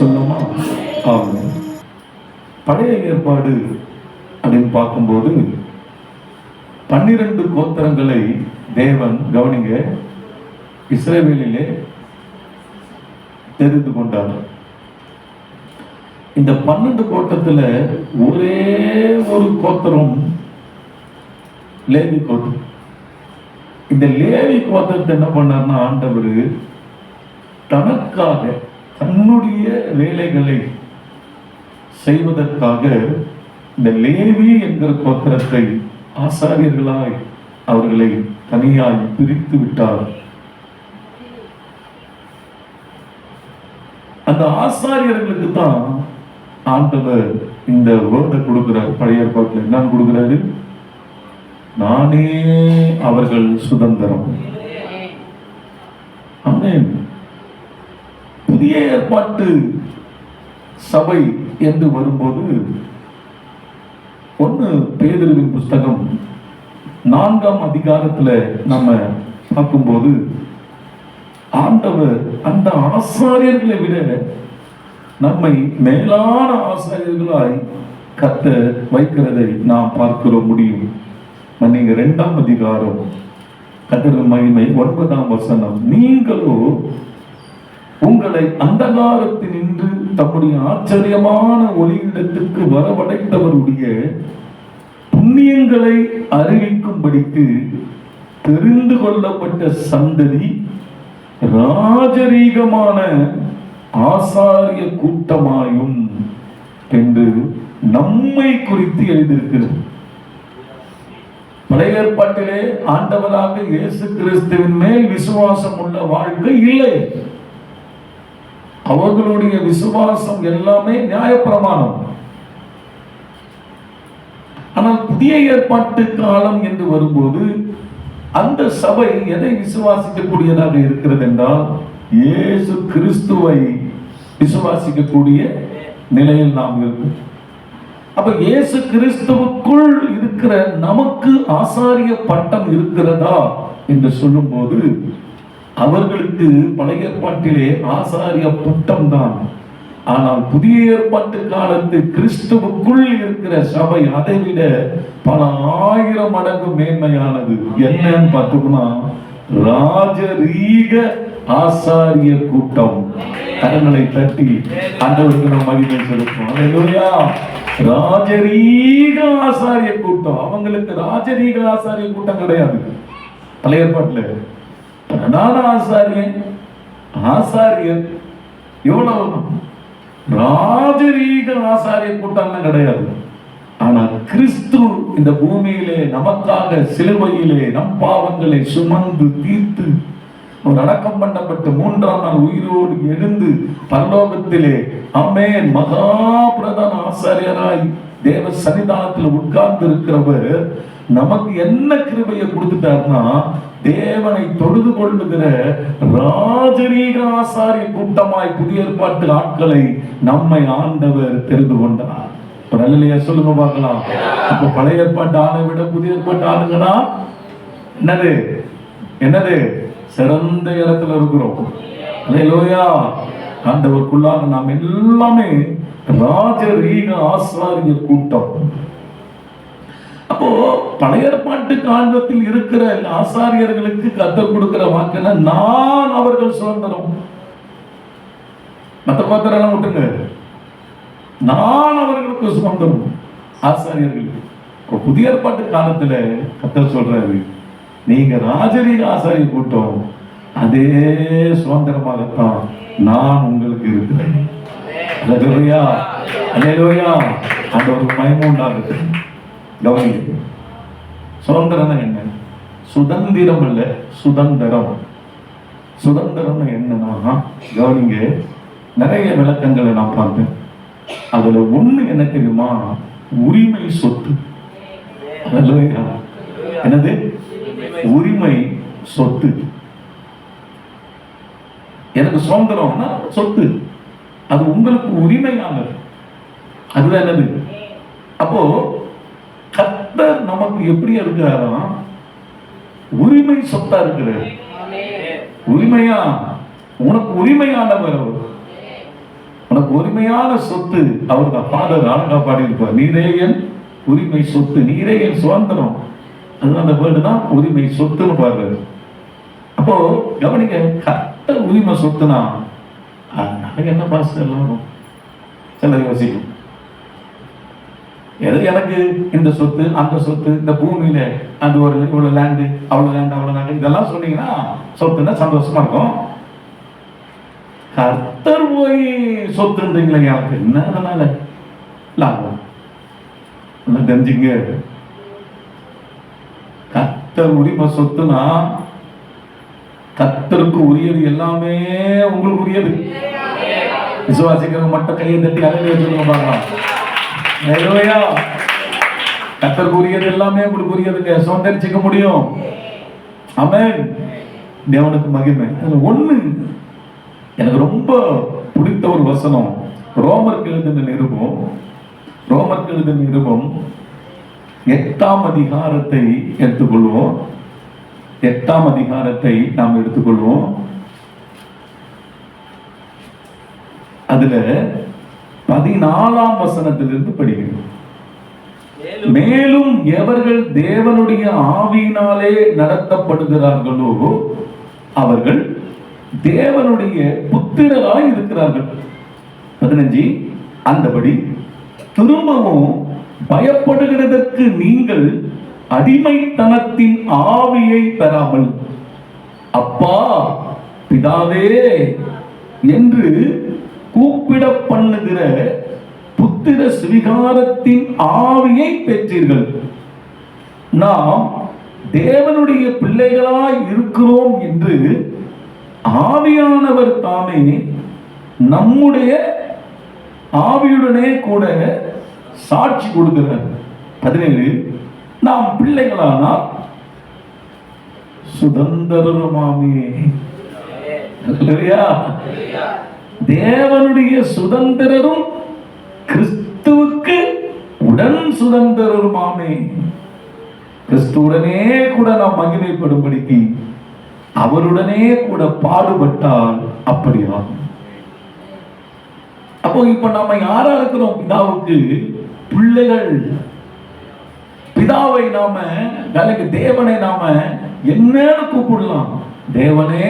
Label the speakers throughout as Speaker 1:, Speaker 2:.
Speaker 1: சொல்லுமா பழைய ஏற்பாடு அப்படின்னு பார்க்கும்போது பன்னிரண்டு கோத்திரங்களை தேவன் கவனிங்க இஸ்ரேவேலிலே தெரிந்து கொண்டார். இந்த பன்னெண்டு கோட்டத்துல ஒரே ஒரு கோத்திரம் லேவி கோத்திரம். இந்த லேவி கோத்திரத்தை என்ன பண்ணார்னா ஆண்டவர் தனக்காக தன்னுடைய வேலைகளை செய்வதற்காக இந்த லேவி என்கிற கோத்திரத்தை ஆசாரியர்களாய் அவர்களை தனியாய் பிரித்து விட்டார். அந்த ஆசாரியர்களுக்கு தான் ஆண்டவர் இந்த வேர்டை கொடுக்கிறார். பழைய ஏற்பாட்டில் என்னன்னு கொடுக்கிறாரு? நானே அவர்கள் சுதந்திரம். புதிய ஏற்பாட்டு சபை என்று வரும்போது ஒன்று பேதருவின் புஸ்தகம் நான்காம் அதிகாரத்தில் நம்ம பார்க்கும்போது ஆண்டவர் அந்த ஆசாரியர்களை விட நம்மை மேலான ஆசிரியர்களாய் கத்த வைக்கிறதை நாம் பார்க்கிறோம் முடியும். நீங்க இரண்டாம் அதிகாரம். கத்திர மகிமை ஒன்பதாம் வசனம். நீங்களோ உங்களை அந்தகாரத்தினின்று தம்முடைய ஆச்சரியமான ஒளியிடத்துக்கு வரவடைத்தவருடைய புண்ணியங்களை அறிவிக்கும்படிக்கு தெரிந்து கொள்ளப்பட்ட சந்ததி ராஜரீகமான ஆசாரிய கூட்டமாயும் என்று நம்மை குறித்து எழுதியிருக்கிறது. பழைய ஏற்பாட்டிலே ஆண்டவராக இயேசு கிறிஸ்துவின் மேல் விசுவாசம் உள்ள வாழ்க்கை இல்லை. அவர்களுடைய விசுவாசம் எல்லாமே நியாயப்பிரமாணம். ஆனால் புதிய ஏற்பாட்டு காலம் என்று வரும்போது அந்த சபை எதை விசுவாசிக்கக்கூடியதாக இருக்கிறது என்றால் இயேசு கிறிஸ்துவை விசுவாசிக்கக்கூடிய நிலையில் நாம் இருக்கோம் அப்ப இயேசு கிறிஸ்துவுக்குள் இருக்கிற நமக்கு ஆசாரிய பட்டம் இருக்கிறதா என்று சொல்லும்போது அவர்களுக்கு பழைய ஏற்பாட்டிலே ஆசாரிய பட்டம் தான். ஆனால் புதிய ஏற்பாட்டு காலத்து கிறிஸ்துவுக்குள் இருக்கிற சபை அதை விட பல ஆயிரம் மடங்கு மேன்மையானது. என்னன்னு பார்த்தோம்னா ராஜரீக ஆசாரிய கூட்டம். கரங்களை தட்டி ஆண்டவருக்கு நம்ம மகிமை செலுத்துவோம். ராஜரீக ஆசாரிய கூட்டம். அவங்களுக்கு ராஜரீக ஆசாரிய கூட்டம் கிடையாது. பழைய ஏற்பாட்டுல பிரதான ஆசாரியன் ஆசாரியர் எவ்வளவு ராஜரீக ஆசாரிய கூட்டம்லாம் கிடையாது. ஆனா கிறிஸ்து இந்த பூமியிலே நமக்காக சிலுவையிலே நம் பாவங்களை சுமந்து தீர்த்து அவர் அடக்கம் பண்ணப்பட்டு மூன்றாம் நாள் உயிரோடு எழுந்து பரலோகத்திலே அம்மே மகா பிரதான ஆசாரியராய் தேவ சன்னிதானத்தில் உட்கார்ந்து இருக்கிறவர் நமக்கு என்ன கிருபையை கொடுத்துட்டாருன்னா தேவனை தொழுது கொள்ளுகிற ராஜரீக ஆசாரிய கூட்டமாய் புதிய ஏற்பாட்டு ஆட்களை நம்மை ஆண்டவர் தெரிந்து கொண்டார். பிரலையா சொல்லுங்க பார்க்கலாம். அப்ப பழைய ஏற்பாட்டு ஆளை விட புதிய ஏற்பாட்டு ஆளுங்கன்னா என்னது? என்னது? சிறந்த இடத்துல இருக்கிறோம். லோயா ஆண்டவருக்குள்ளாக நாம் எல்லாமே ராஜரீக ஆசாரிய கூட்டம். அப்போ பழைய ஏற்பாட்டு காண்டத்தில் இருக்கிற ஆசாரியர்களுக்கு கத்தல் கொடுக்கிற வாக்குன்னா நான் அவர்கள் சுதந்திரம். மற்ற பாத்திரம் விட்டுங்க. நான் அவர்களுக்கு சுதந்திரம். ஆசாரியர்களுக்கு. புதிய ஏற்பாட்டு காலத்துல கத்தல் சொல்றாரு. நீங்க ராஜரீக ஆசாரிய கூட்டம் அதே சுதந்திரமாகத்தான் நான் உங்களுக்கு இருக்கிறேன். அந்த ஒரு மயமும் உண்டாகுது சுதந்திரம் என்ன? சுதந்திரம் இல்லை சுதந்திரம். சுதந்திரம் என்னன்னா கவனிங்க நிறைய விளக்கங்களை நான் பார்த்தேன். அதுல ஒண்ணு என்ன தெரியுமா? உரிமை சொத்து. என்னது? உரிமை சொத்து. எனக்கு சுதந்திரம்னா சொத்து. அது உங்களுக்கு உரிமையானது. அதுதான் என்னது? அப்போ கத்தர் நமக்கு எப்படி இருக்கிறாராம் உரிமை சொத்தா இருக்கிறார். உரிமையா? உனக்கு உரிமையானவர் அவர். உனக்கு உரிமையான சொத்து. அவர் தான் ஃபாதர் அழகா பாடியிருப்பார் நீரே என் உரிமை சொத்து. நீரே என் சுதந்திரம். அது அந்த வேர்டு தான் உரிமை சொத்துன்னு பாரு அப்போ கவனிக்க கட்ட உரிமை சொத்துனா அஹ், என்ன பாஸ் எல்லாரும் சிலர் யோசிக்கும். எது எனக்கு இந்த சொத்து அந்த சொத்து இந்த பூமியில அந்த ஒரு இவ்வளவு லேண்டு அவ்வளவு லேண்டு அவ்வளவு லேண்டு இதெல்லாம் சொன்னீங்கன்னா சொத்துன்னா சந்தோஷமா இருக்கும். கர்த்தர் போய் சொத்துன்றீங்களே எனக்கு என்ன அதனால? லாபம். தெரிஞ்சுங்க கத்தர் உரிமை சொத்துனா? கத்தருக்கு உரியது எல்லாமே உங்களுக்கு உரியது விசுவாசிக்கிறவங்க மட்டும் கையை தட்டி அலையில வச்சுருங்க பார்க்கலாம் ஹalleluya. கத்தருக்கு உரியது எல்லாமே உங்களுக்கு உரியதுங்க சுதந்திரிச்சுக்க முடியும். ஆமென் தேவனுக்கு மகிமை. அதுல ஒண்ணு எனக்கு ரொம்ப பிடித்த ஒரு வசனம். ரோமருக்கு எழுதின நிருபம் ரோமருக்கு எழுதின நிருபம் எட்டாம் அதிகாரத்தை எடுத்துக்கொள்வோம். எட்டாம் அதிகாரத்தை நாம் எடுத்துக்கொள்வோம். அதுல பதினாலாம் வசனத்திலிருந்து படிக்கிறோம். மேலும் எவர்கள் தேவனுடைய ஆவியினாலே நடத்தப்படுகிறார்களோ அவர்கள் தேவனுடைய புத்திரராய் இருக்கிறார்கள். பதினஞ்சு அந்தபடி திரும்பவும் பயப்படுகிறதற்கு நீங்கள் அடிமைத்தனத்தின் ஆவியை பெறாமல் அப்பா பிதாவே என்று கூப்பிட பண்ணுகிற புத்திர சுவிகாரத்தின் ஆவியை பெற்றீர்கள். நாம் தேவனுடைய பிள்ளைகளாய் இருக்கிறோம் என்று ஆவியானவர் தாமே நம்முடைய ஆவியுடனே கூட சாட்சி கொடுக்கிறார் பதினேழு நாம் பிள்ளைகளானால் சுதந்திரமாமே. தேவனுடைய சுதந்திரரும் கிறிஸ்துவுக்கு உடன் சுதந்திரருமாமே. கிறிஸ்துவுடனே கூட நாம் மகிமைப்படும்படிக்கு அவருடனே கூட பாடுபட்டால் அப்படி அப்போ இப்ப நம்ம யாரா இருக்கிறோம்? பிதாவுக்கு பிள்ளைகள் பிதாவை நாம நாளைக்கு தேவனை நாம என்னன்னு கூப்பிடலாம். தேவனே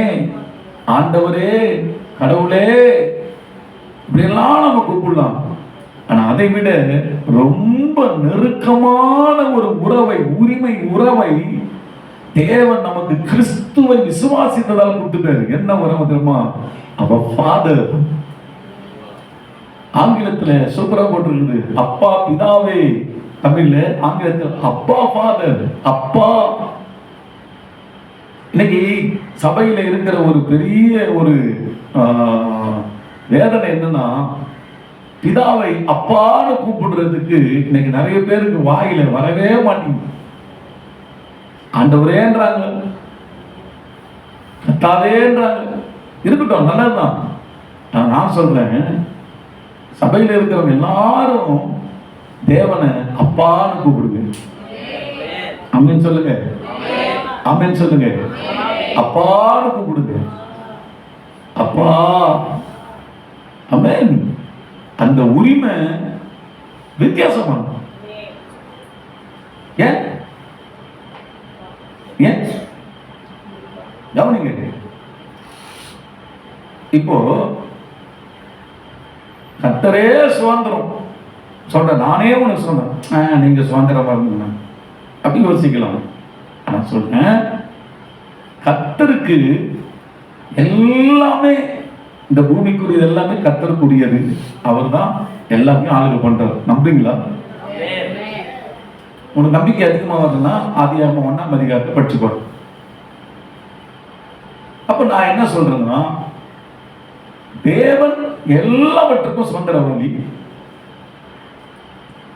Speaker 1: ஆண்டவரே கடவுளே இப்படியெல்லாம் நம்ம கூப்பிடலாம். ஆனா அதை விட ரொம்ப நெருக்கமான ஒரு உறவை உரிமை உறவை தேவன் நமக்கு கிறிஸ்துவை விசுவாசித்ததால் கொடுத்துட்டாரு. என்ன உறவு தெரியுமா? அவ ஃபாதர் ஆங்கிலத்துல சூப்பரா போட்டிருக்குது. அப்பா பிதாவே. தமிழ்ல ஆங்கிலத்தில் அப்பா ஃபாதர் அப்பா. இன்னைக்கு சபையில இருக்கிற ஒரு பெரிய ஒரு வேதனை என்னன்னா பிதாவை அப்பான்னு கூப்பிடுறதுக்கு இன்னைக்கு நிறைய பேருக்கு வாயில வரவே மாட்டேங்குது. ஆண்டவரேன்றாங்க. கத்தாதேன்றாங்க இருக்கட்டும் நல்லதுதான். நான் நான் சொல்றேன். சபையில இருக்கிறவங்க எல்லாரும் தேவனை அப்பான்னு கூப்பிடுங்க. அம்மன் சொல்லுங்க. அம்மன் சொல்லுங்க. அப்பான்னு கூப்பிடுங்க. அப்பா. அமேன். அந்த உரிமை வித்தியாசமான ஏன்? ஏன்? கவனிங்க. இப்போ கத்தரே சுதந்திரம். சொல்ற நானே உனக்கு சொன்னேன் ஆ, நீங்க சுதந்திரமா இருந்தீங்க அப்படி யோசிக்கலாம். நான் சொல்றேன் கத்தருக்கு எல்லாமே இந்த பூமிக்குரியது எல்லாமே கத்தருக்குரியது. அவர் தான் எல்லாமே ஆளுக பண்றார் நம்புறீங்களா? உனக்கு நம்பிக்கை அதிகமாக வருதுன்னா ஆதியாகமம் ஒண்ணாம் அதிகாரத்தை படிச்சுக்கோ. அப்ப நான் என்ன சொல்றேன்னா தேவன் எல்லாவற்றுக்கும் சுதந்திரவாளி.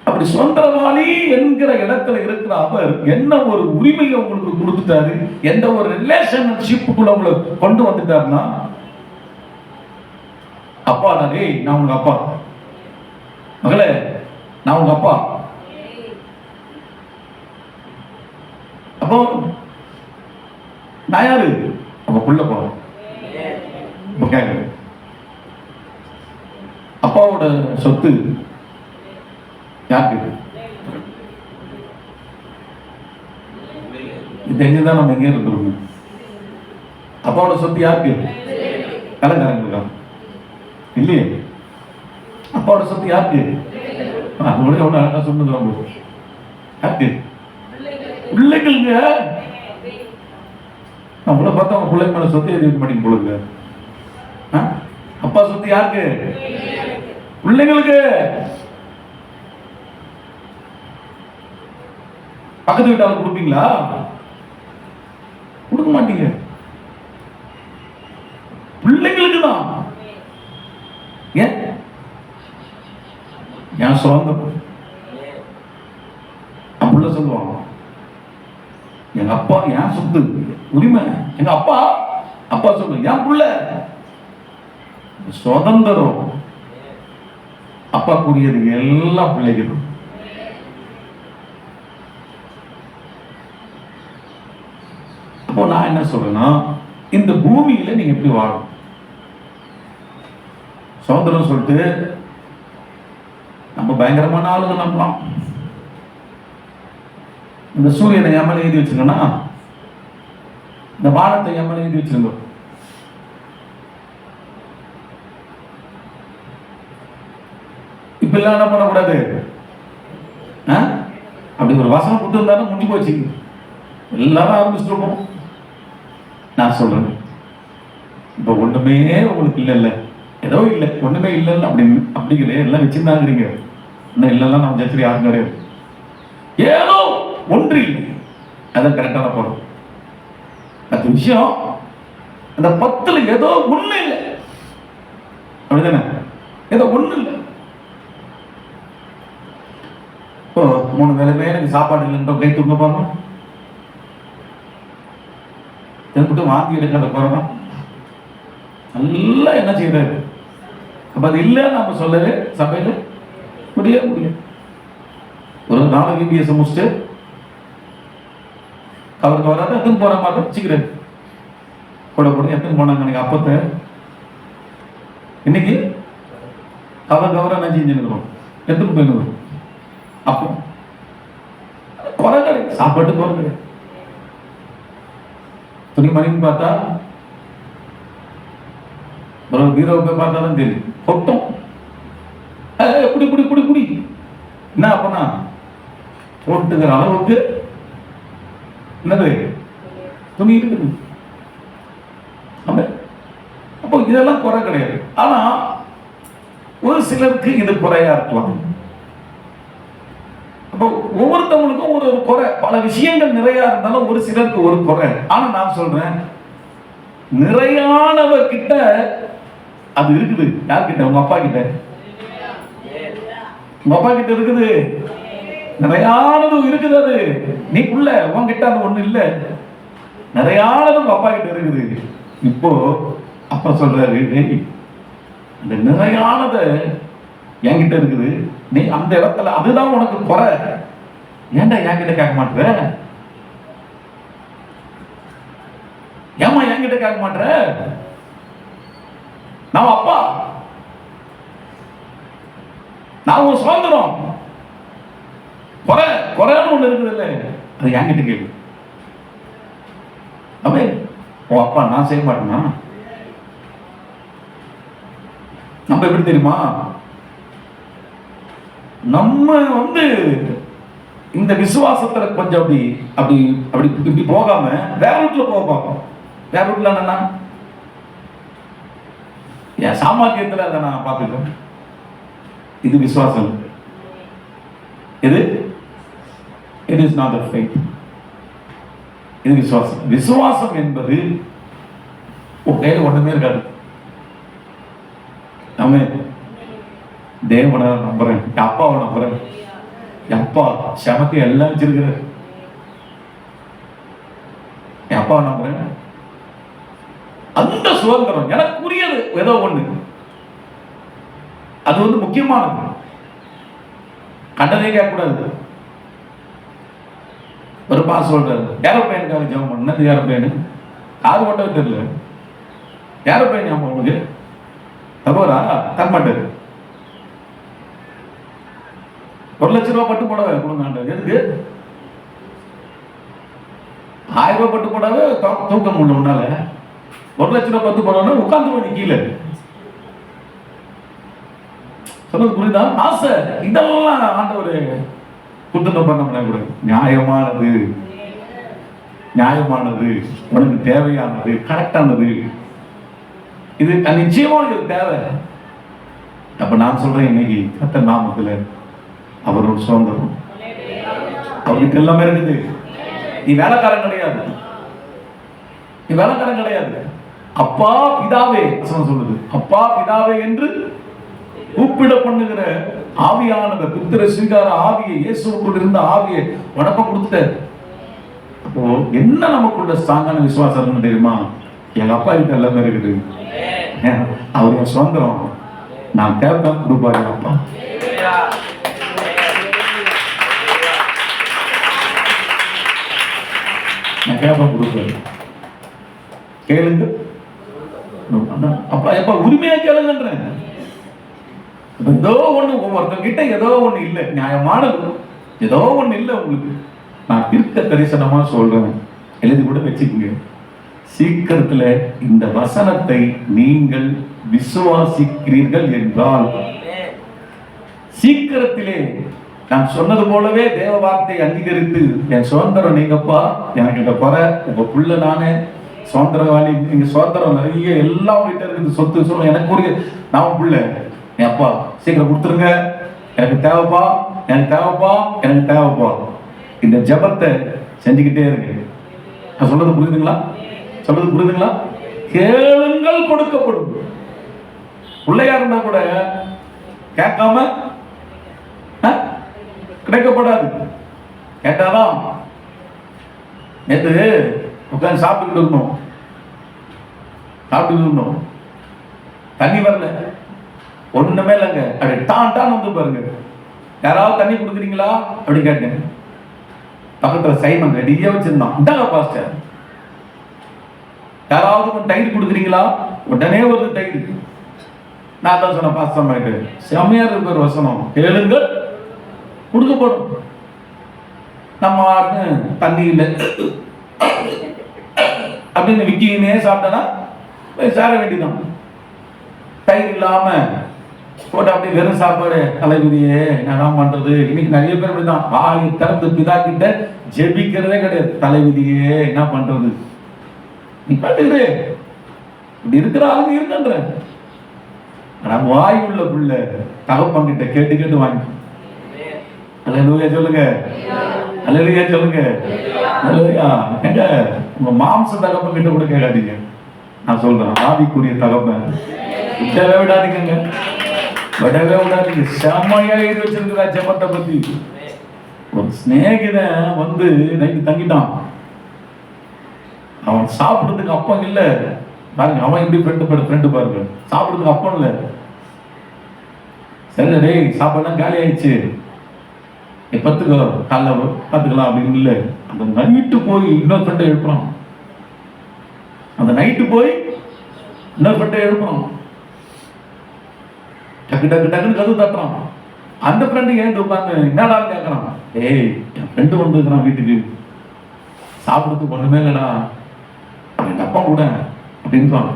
Speaker 1: அப்படி சுதந்திரவாளி என்கிற இடத்துல இருக்கிற அவர் என்ன ஒரு உரிமையை உங்களுக்கு கொடுத்துட்டாரு? எந்த ஒரு ரிலேஷன்ஷிப்புக்குள்ள உங்களை கொண்டு வந்துட்டாருன்னா? அப்பா நான் நான் உங்க அப்பா. மகளே நான் உங்க அப்பா. அப்போ நான் யாரு? உங்க புள்ள போறேன். அப்பாவோட சொத்து யாருக்கு இது தெரிஞ்சுதான் நம்ம எங்கே இருந்துருவோம் அப்பாவோட சொத்து யாருக்கு கலங்காரங்க இல்லையே. அப்பாவோட சொத்து யாருக்கு அது கூட எவ்வளவு அழகா சொன்னது நம்ம. யாருக்கு பிள்ளைகளுங்க. நம்மள பார்த்தா அவங்க பிள்ளைங்க மேலே சொத்து எழுதி வைக்க மாட்டேங்க போலுங்க. அப்பா சொத்து யாருக்கு பிள்ளைங்களுக்கு பக்கத்து வீட்டாளர் கொடுப்பீங்களா? கொடுக்க மாட்டீங்க. பிள்ளைங்களுக்கு தான் ஏன்? என் சுதந்திரம் அப்படிள்ள சொல்லுவாங்க எங்க அப்பா என் சொத்து. உரிமை. எங்க அப்பா அப்பா சொல்லுங்க என் புள்ள சுதந்திரம் அப்பா கூறியது எல்லா பிள்ளைகளும் அப்போ நான் என்ன சொல்றேன்னா இந்த பூமியில நீங்க எப்படி வாழும் சுதந்திரம் சொல்லிட்டு நம்ம பயங்கரமான ஆளுங்க நம்பலாம் இந்த சூரியனை எம்எல்ஏ எழுதி வச்சிருக்கனா இந்த வானத்தை எம்எல்ஏ எழுதி வச்சிருங்க. இப்பெல்லாம் என்ன பண்ணக்கூடாது? ஆ? அப்படி ஒரு வசனம் கொடுத்து இருந்தாலும் முடிஞ்சு போச்சு. எல்லாரும் ஆரம்பிச்சிருக்கோம் நான் சொல்றேன். இப்போ ஒண்ணுமே உங்களுக்கு இல்லை இல்ல ஏதோ இல்லை. ஒண்ணுமே இல்லை அப்படின்னு அப்படிங்கிற எல்லாம் வச்சிருந்தாங்கிறீங்க. இன்னும் இல்லைலாம் நம்ம ஜெயத்தில் யாரும் கிடையாது. ஏதோ ஒன்று இல்லை. அதான் கரெக்டான பொருள் அது விஷயம். அந்த பத்துல ஏதோ ஒண்ணு இல்லை. அப்படிதானே? ஏதோ ஒண்ணு இல்லை இப்போ மூணு வேலையுமே எனக்கு சாப்பாடு இல்லைன்ற கை தூங்க போறோம் திரும்பிட்டு வாங்கி எடுக்கிற போறோம் நல்லா என்ன செய்யறாரு அப்ப அது இல்லைன்னு நம்ம சொல்லவே சபையில? முடிய முடியும் ஒரு நாலு விபிஎஸ் முடிச்சுட்டு அவருக்கு வராது எத்தனை போற மாதிரி வச்சுக்கிறேன் கூட கூட எத்தனை போனாங்க எனக்கு அப்பத்தை. இன்னைக்கு கவர் கவராக என்ன செஞ்சுருக்கிறோம் எத்தனை போயிருந்தோம் அப்போ குறை கிடையாது சாப்பாட்டு குறை கிடையாது துணி மணின்னு பார்த்தா பிறகு பீரோவை போய் பார்த்தாலும் தெரியும் கொட்டும். குடி குடி குடி குடி. என்ன அப்பனா? போட்டுக்கிற அளவுக்கு என்னது? துணி இருக்குது. அப்போ இதெல்லாம் குறை கிடையாது. ஆனா ஒரு சிலருக்கு இது குறையா இருக்கலாம். இப்போ ஒவ்வொருத்தவங்களுக்கும் ஒரு ஒரு குறை. பல விஷயங்கள் நிறைய இருந்தாலும் ஒரு சிலருக்கு ஒரு குறை. ஆனா நான் சொல்றேன் நிறையானவர் கிட்ட அது இருக்குது. யார்கிட்ட? உங்க அப்பா கிட்ட உங்க அப்பா கிட்ட இருக்குது. நிறையானது இருக்குது அது. நீ உள்ள உன்கிட்ட அது ஒண்ணு இல்ல. நிறையானது உங்க அப்பா கிட்ட இருக்குது. இப்போ அப்பா சொல்றாரு அந்த நிறையானத என்கிட்ட இருக்குது. நீ அந்த இடத்துல அதுதான் உனக்கு குறை. ஏன்டா என்கிட்ட கேட்க மாட்டேற? ஏமா என்கிட்ட கேட்க மாட்டேற? நான் அப்பா. நான் உன் சுதந்திரம். குறை குறைன்னு ஒண்ணு இருக்குது இல்லை அது என்கிட்ட கேள்வி அவே உன் அப்பா நான் செய்ய மாட்டேனா நம்ம எப்படி தெரியுமா? நம்ம வந்து இந்த விசுவாசத்துல கொஞ்சம் அப்படி அப்படி அப்படி இப்படி போகாம வேற ரூட்ல போக பார்ப்போம். வேற ரூட்ல என்னன்னா என் சாமாக்கியத்துல அதை நான் பார்த்துக்கிறேன். இது விசுவாசம். இது it is not a faith இது விசுவாசம். விசுவாசம் என்பது உன் கையில் ஒன்றுமே இருக்காது. நம்ம தேவனை நம்புறேன். என் அப்பாவை நம்புறேன். என் அப்பா செமக்கு எல்லாம் வச்சிருக்கிறார். என் அப்பாவை நம்புறேன். அந்த சுதந்திரம் எனக்குரியது ஏதோ ஒண்ணு. அது வந்து முக்கியமானது. கண்டனே கேட்கக்கூடாது. ஒரு பாஸ் சொல்றாரு ஏரோப்ளைனுக்காக ஜெபம் பண்ணது ஏரோப்ளைனு? கார் ஓட்டவே தெரியல. ஏரோப்ளைன் ஞாபகம் உங்களுக்கு? தருவாரா தரமாட்டாரு ஒரு லட்ச ரூபா பட்டு புடவை கொடுங்க எதுக்கு? ஆயிரம் ரூபாய் பட்டு புடவை தூக்க முடியல உன்னால. ஒரு லட்ச ரூபாய் பட்டு புடவை உட்கார்ந்து போய் கீழே. சொன்னது புரியுதா? ஆசை. இதெல்லாம் ஆண்டவர் புத்தகம் பண்ண கூட நியாயமானது. நியாயமானது. உனக்கு தேவையானது. கரெக்டானது இது நிச்சயமா உனக்கு தேவை. அப்ப நான் சொல்றேன் இன்னைக்கு கத்த நாமத்துல அவர் ஒரு சுதந்திரம் அவருக்கு எல்லாமே இருக்குது நீ வேலைக்காரன் கிடையாது. நீ வேலைக்காரன் கிடையாது. அப்பா பிதாவே சொல்லுது. அப்பா பிதாவே என்று கூப்பிட பண்ணுகிற ஆவியானவர் புத்திர சிங்கார ஆவியை இயேசுக்குள் இருந்த ஆவியை வணக்கம் கொடுத்துட்டார் அப்போ என்ன நமக்குள்ள ஸ்ட்ராங்கான விசுவாசம் இருக்குன்னு தெரியுமா? எங்க அப்பா கிட்ட எல்லாமே இருக்குது. அவருடைய சுதந்திரம். நான் கேட்பேன் கொடுப்பாரு என் அப்பா. நான் கேட்பேன் கொடுப்பாரு கேளுங்க. அப்பா எப்ப உரிமையா கேளுங்கன்றேன். ஏதோ ஒண்ணு ஒவ்வொருத்தர் கிட்ட ஏதோ ஒண்ணு இல்ல. நியாயமானது ஏதோ ஒண்ணு இல்ல உங்களுக்கு. நான் தீர்க்க தரிசனமா சொல்றேன். எழுதி கூட வச்சுக்கோங்க. சீக்கிரத்துல இந்த வசனத்தை நீங்கள் விசுவாசிக்கிறீர்கள் என்றால் சீக்கிரத்திலே நான் சொன்னது போலவே தேவ வார்த்தை அங்கீகரித்து என் சுதந்திரம் நீங்கப்பா எனக்கு இந்த குறை உங்க புள்ள நானே சுதந்திரவாளி நீங்க சுதந்திரம் நிறைய எல்லாம் உங்ககிட்ட இருக்குது சொத்து சொல்ல எனக்கு ஒரு நான் உன் புள்ள. என் அப்பா சீக்கிரம் கொடுத்துருங்க. எனக்கு தேவைப்பா எனக்கு தேவைப்பா எனக்கு தேவைப்பா. இந்த ஜெபத்தை செஞ்சுக்கிட்டே இருக்கு. நான் சொல்றது புரியுதுங்களா? சொல்றது புரியுதுங்களா? கேளுங்கள் கொடுக்கப்படும். பிள்ளையா இருந்தா கூட கேட்காம கிடைக்கப்படாது. கேட்டாதான் நேற்று உட்காந்து சாப்பிட்டுக்கிட்டு இருந்தோம். சாப்பிட்டுக்கிட்டு இருந்தோம். தண்ணி வரல. ஒண்ணுமே இல்லைங்க. அப்படி டான் டான் வந்து பாருங்க. யாராவது தண்ணி கொடுக்குறீங்களா? அப்படின்னு கேட்டேன். பக்கத்தில் சைமன் ரெடியே வச்சிருந்தான். இந்தாங்க பாஸ்டர். யாராவது ஒரு டைர் கொடுக்குறீங்களா? உடனே ஒரு தயிர். நான் தான் சொன்னேன் பாஸ்டர் செம்மையாக இருக்கிற இருக்கு ஒரு வசனம். கேளுங்கள். கொடுக்கப்படும் நம்ம தண்ணி இல்லை. அப்படின்னு விக்கினே சாப்பிட்டனா சேர வேண்டியதான் தயிர் இல்லாம போட்டு அப்படியே வெறும் சாப்பாடு தலைவிதியே நான் பண்றது? இன்னைக்கு நிறைய பேர் அப்படிதான். வாயை திறந்து பிதா கிட்ட ஜெபிக்கிறதே கிடையாது. தலைவிதியே என்ன பண்றது? நீ பாட்டுக்கிறே இப்படி இருக்கிற ஆளுங்க இருக்குன்ற ஆனா வாய் உள்ள புள்ள தகப்பங்கிட்ட கேட்டு கேட்டு வாங்கி அலையலூயா சொல்லுங்க. அலையலூயா சொல்லுங்க. அலையலூயா எங்க? உங்க மாம்ச தகப்பன் கிட்ட கூட கேட்காதீங்க நான் சொல்றேன் ஆவிக்குரிய தகப்பன். விடவே விடாதீங்க விடவே விடாதீங்க. செம்மையா எழுதி வச்சிருக்கிறா ஜெபத்தை பத்தி. ஒரு சிநேகிதன் வந்து நைட்டு தங்கிட்டான். அவன் சாப்பிடுறதுக்கு அப்பம் இல்ல. பாருங்க அவன் இப்படி ஃப்ரெண்டு பாரு ஃப்ரெண்டு பாருங்க. சாப்பிடுறதுக்கு அப்பம் இல்ல. சரி டேய் சாப்பாடுலாம் காலி ஆயிடுச்சு பத்துக்கலாம் காலைல பார்த்துக்கலாம் அப்படின்னு இல்லை அந்த நைட்டு போய் இன்னொரு ஃப்ரெண்டை எழுப்புறான் அந்த நைட்டு போய் இன்னொரு ஃப்ரெண்டை எழுப்புறான் டக்கு டக்கு டக்குன்னு கதவு தட்டுறான். அந்த ஃப்ரெண்டு ஏன் உட்காந்து என்னடான்னு கேட்குறான் ஏய் என் ஃப்ரெண்டு வந்துருக்கிறான் வீட்டுக்கு. சாப்பிடுறதுக்கு ஒன்றுமே இல்லைடா. எங்கள் அப்பா கூட அப்படின்றான்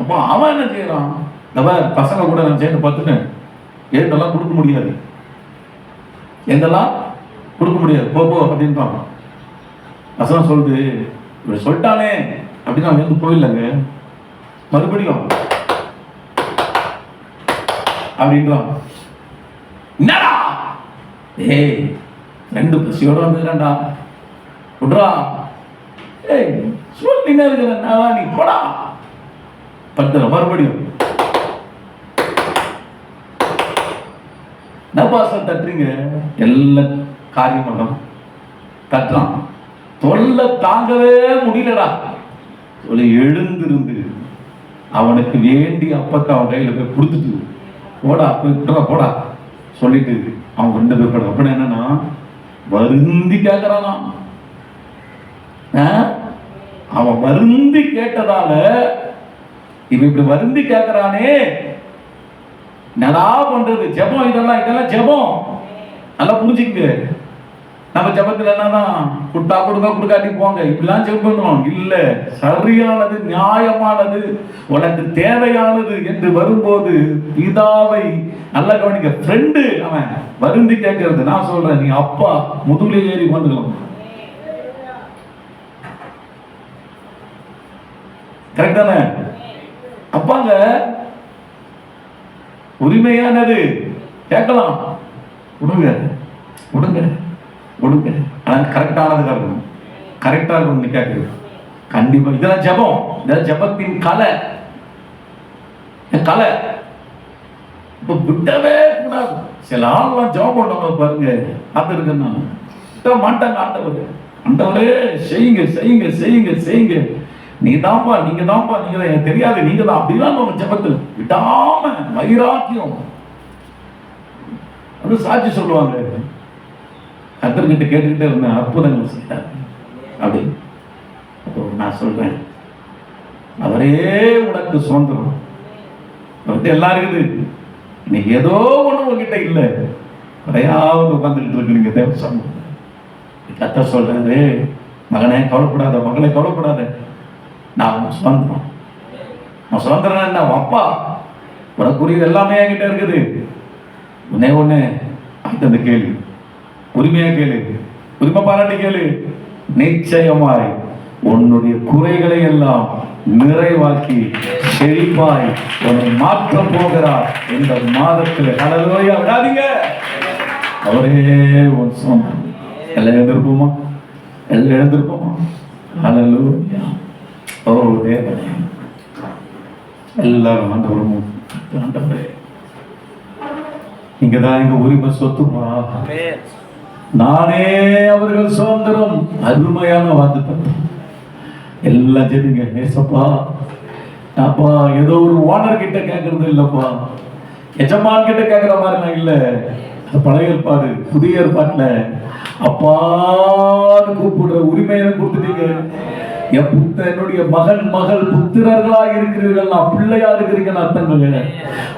Speaker 1: அப்போ அவன் என்ன செய்யறான்? இந்த பசங்க கூட நான் சேர்ந்து பார்த்துட்டேன். ஏண்டெல்லாம் கொடுக்க முடியாது? எங்கெல்லாம் கொடுக்க முடியாது. போ போ அப்படின்றான் வசனம் சொல்லுது இவர் சொல்லிட்டானே. அப்படின்னு அவன் வந்து போயிடலங்க. மறுபடியும் அப்படின்றான் என்னடா? ஏய் ரெண்டு பசியோட வந்துக்கிறேன்டா விட்றா. ஏய் சொல்லினே நீ போடா. பத்துல மறுபடியும் நபாசம் தட்டுறீங்க எல்லா காரியம் தட்டலாம். தட்டுறான் தொல்லை தாங்கவே முடியலடா. சொல்லி எழுந்திருந்து அவனுக்கு வேண்டி அப்பத்தை அவன் கையில போய் கொடுத்துட்டு போடா போய் விட்டுறா போடா சொல்லிட்டு அவன் கொண்டு போய் படம் அப்படி என்னன்னா வருந்தி கேட்கறானா அவன் வருந்தி கேட்டதால இவன் இப்படி வருந்தி கேட்கிறானே நல்லா பண்றது. ஜெபம் இதெல்லாம் இதெல்லாம் ஜெபம். நல்லா புரிஞ்சுக்க நம்ம ஜபத்துல என்னதான் குட்டா கொடுங்க கொடுக்காட்டி போங்க. இப்படிலாம் ஜெபம் பண்ணுவோம் இல்ல சரியானது நியாயமானது உனக்கு தேவையானது என்று வரும்போது பிதாவை நல்லா கவனிக்க ஃப்ரெண்டு அவன் வருந்தி கேட்கறது. நான் சொல்றேன் நீ அப்பா முதுகுல ஏறி வந்துக்கலாம் கரெக்ட் தானே? அப்பாங்க உரிமையானது. கேட்கலாம். கொடுங்க கொடுங்க கொடுங்க ஆனால் கரெக்டானதுக்காக இருக்கணும். கரெக்டாக இருக்கணும் நீ கேட்குறது. கண்டிப்பாக இதெல்லாம் ஜெபம். இதெல்லாம் ஜெபத்தின் கலை. கலை. இப்போ விட்டவே கூடாது. சில ஆள்லாம் ஜெபம் பண்ணவங்க பாருங்க. அது இருக்குன்னா மாட்டாங்க ஆண்டவர். ஆண்டவரே செய்யுங்க செய்யுங்க செய்யுங்க செய்யுங்க. நீ தான்ப்பா நீங்க தான்ப்பா நீங்க தான் எனக்கு தெரியாது. நீங்க தான் அப்படிலாம் நம்ம ஜபத்தில். விடாம வைராக்கியம். அது சாட்சி சொல்லுவாங்க கத்தர்கிட்ட கேட்டுக்கிட்டே இருந்தேன். அற்புதங்கள் செய்தார். அப்படி. அப்போ நான் சொல்றேன். அவரே உனக்கு சுதந்திரம். அவர்கிட்ட எல்லாம் இருக்குது. நீ ஏதோ ஒன்று உங்ககிட்ட இல்லை. குறையாவது உட்காந்துக்கிட்டு இருக்கிறீங்க தேவ சமூகம் கத்த சொல்றாரு மகனே கவலைப்படாத மகளை கவலைப்படாத. நான் உன் சுதந்திரம். நான் சுதந்திரம் என்ன? அப்பா உனக்குரிய எல்லாமே என்கிட்ட இருக்குது. உன்னே ஒண்ணு அந்த கேள்வி உரிமையா கேளு. உரிமை பாராட்டி கேளு. நிச்சயமாய் உன்னுடைய குறைகளை எல்லாம் நிறைவாக்கி செழிப்பாய் உன்னை மாற்ற போகிறார் இந்த மாதத்தில். கடலோயா விடாதீங்க. அவரே உன் சொந்தம் எல்லாம் எழுந்திருப்போமா? எல்லாம் எழுந்திருப்போமா? கடலோயா ஓ தேவனே எல்லாரும் ஆண்டவரும் ஆண்டவரே. இங்க தான் எங்க உரிமை சொத்துமா? நானே அவர்கள் சுதந்திரம் அருமையான வாக்கு எல்லாம் சரிங்க ஏசப்பா. அப்பா ஏதோ ஒரு ஓனர் கிட்ட கேட்கறது இல்லப்பா. எஜமான் கிட்ட கேட்கிற மாதிரி நான் இல்ல. அது பழைய ஏற்பாடு புதிய ஏற்பாட்டுல அப்பான்னு கூப்பிடுற உரிமை எனக்கு கொடுத்துட்டீங்க. என் புத்த என்னுடைய மகன் மகள் புத்திரர்களா இருக்கிறீர்கள். நான் பிள்ளையா இருக்கிறீங்கன்னு அர்த்தங்கள்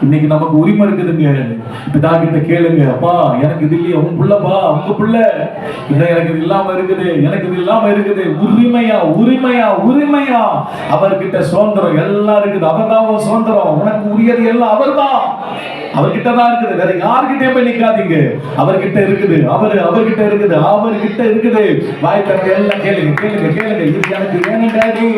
Speaker 1: இன்னைக்கு நமக்கு உரிமை இருக்குதுங்க. பிதா கிட்ட கேளுங்க. அப்பா எனக்கு இது இல்லையா. உன் பிள்ளைப்பா உங்க பிள்ளை. இதை எனக்கு இது இல்லாம இருக்குது. எனக்கு இது இல்லாம இருக்குது. உரிமையா உரிமையா உரிமையா. அவர்கிட்ட சுதந்திரம் எல்லாம் இருக்குது. அவர் தான் சுதந்திரம். உனக்கு உரியது எல்லாம் அவர்தான். அவர்கிட்ட தான் இருக்குது. வேற யார்கிட்டயும் போய் நிக்காதீங்க. அவர்கிட்ட இருக்குது. அவரு அவர்கிட்ட இருக்குது. அவர்கிட்ட இருக்குது. வாய் தரங்க எல்லாம் கேளுங்க கேளுங்க கேளுங்க. இது எனக்கு வேணும் டேடி.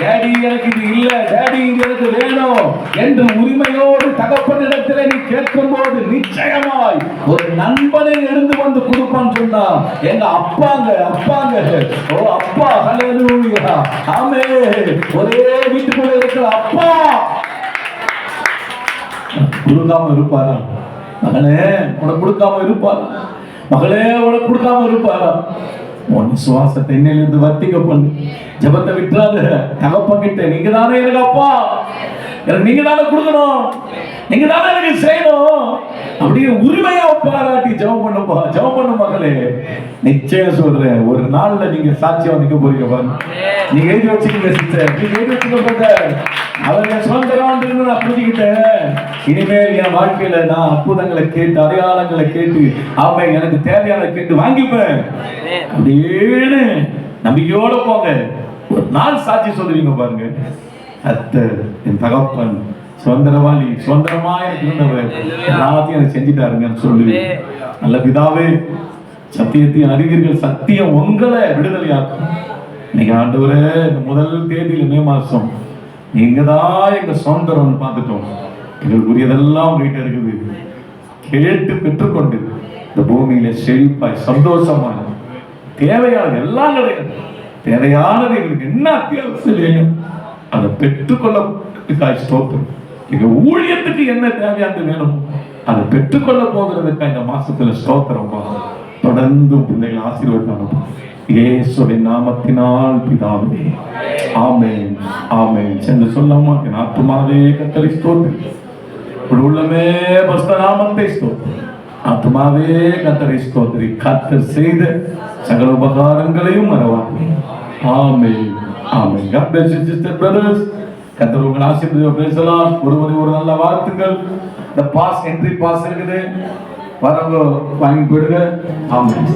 Speaker 1: டேடி எனக்கு இது இல்ல. டேடி இது எனக்கு வேணும். என்று உரிமையோடு தகப்பனிடத்தில் நீ கேட்கும் போது நிச்சயமாய் ஒரு நண்பனை எழுந்து வந்து கொடுப்பான்னு சொன்னா எங்க அப்பாங்க அப்பாங்க. ஓ அப்பா. ஹalleluya ஆமே ஒரே வீட்டுக்குள்ள இருக்கிற அப்பா. கொடுக்காம இருப்பாரா? மகளே உனக்கு கொடுக்காம இருப்பாரா? மகளே உனக்கு கொடுக்காம இருப்பாரா? உன் விசுவாசத்தை என்னிலிருந்து வர்த்திக்க பண்ணு. ஜபத்தை விட்டுறாத. தகப்பன் கிட்ட நீங்க தானே எனக்கு அப்பா. எனக்கு நீங்க தானே கொடுக்கணும். நீங்க தானே எனக்கு செய்யணும். அப்படியே உரிமையா பாராட்டி ஜெபம் பண்ணுப்பா ஜெபம் பண்ணு மகளே. நிச்சயம் சொல்றேன் ஒரு நாள்ல நீங்க சாட்சியா நிக்க போறீங்க பாருங்க. நீங்க எழுதி வச்சுக்கீங்க சிஸ்டர் நீங்க எழுதி வச்சுக்க brother. அவங்க சுதந்திரம் நான் புரிஞ்சுக்கிட்டேன். இனிமேல் என் வாழ்க்கையில நான் அற்புதங்களை கேட்டு அடையாளங்களை கேட்டு ஆமை எனக்கு தேவையான கேட்டு வாங்கிப்பேன். அப்படின்னு நம்பிக்கையோட போங்க. ஒரு நாள் சாட்சி சொல்லுவீங்க பாருங்க. கத்தர் என் தகப்பன் சுதந்திரவாளி சுதந்திரமா எனக்கு இருந்தவர் எல்லாத்தையும் எனக்கு செஞ்சுட்டாருங்கன்னு சொல்லி. நல்ல பிதாவே சத்தியத்தையும் அறிவீர்கள் சத்தியம் உங்களை விடுதலையாக்கும். இன்னைக்கு ஆண்டவரே இந்த முதல் தேதியில மே மாசம் நீங்க தான் எங்க சுதந்திரம்னு பார்த்துட்டோம். எங்களுக்குரியதெல்லாம் உங்ககிட்ட இருக்குது. கேட்டு பெற்றுக்கொண்டு இந்த பூமியில செழிப்பாய் சந்தோஷமாய் தேவையானது எல்லாம் கிடையாது தேவையானது எங்களுக்கு என்ன அத்தியாவசியம் அதை பெற்றுக்கொள்ளக்காய் ஸ்தோத்திரம். எங்க ஊழியத்துக்கு என்ன தேவையானது வேணும்? அதை பெற்றுக்கொள்ள போகிறதுக்கு இந்த மாசத்துல ஸ்தோத்திரம் தொடர்ந்து பிள்ளைகள் ஆசீர்வாதம் இயேசுவின் நாமத்தினால் பிதாவே. ஆமேன். ஆமேன். சென்று சொல்லாமா என் ஆத்மாவே கத்தரி ஸ்தோத்திரி உள்ளமே பஸ்த நாமத்தை ஸ்தோத்திரி ஆத்மாவே கத்தரை ஸ்தோத்திரி கத்தர் செய்த சகல உபகாரங்களையும் மறவாதே. ஆமேன். ஆமேன். God bless you, sister brothers. கத்தர் உங்கள் ஆசீர்வாதம் பேசலாம். ஒருவரை ஒரு நல்ல வார்த்தைகள் இந்த பாஸ் என்ட்ரி பாஸ் இருக்குது. வரவங்க வாங்கி போயிடுங்க. ஆமாம்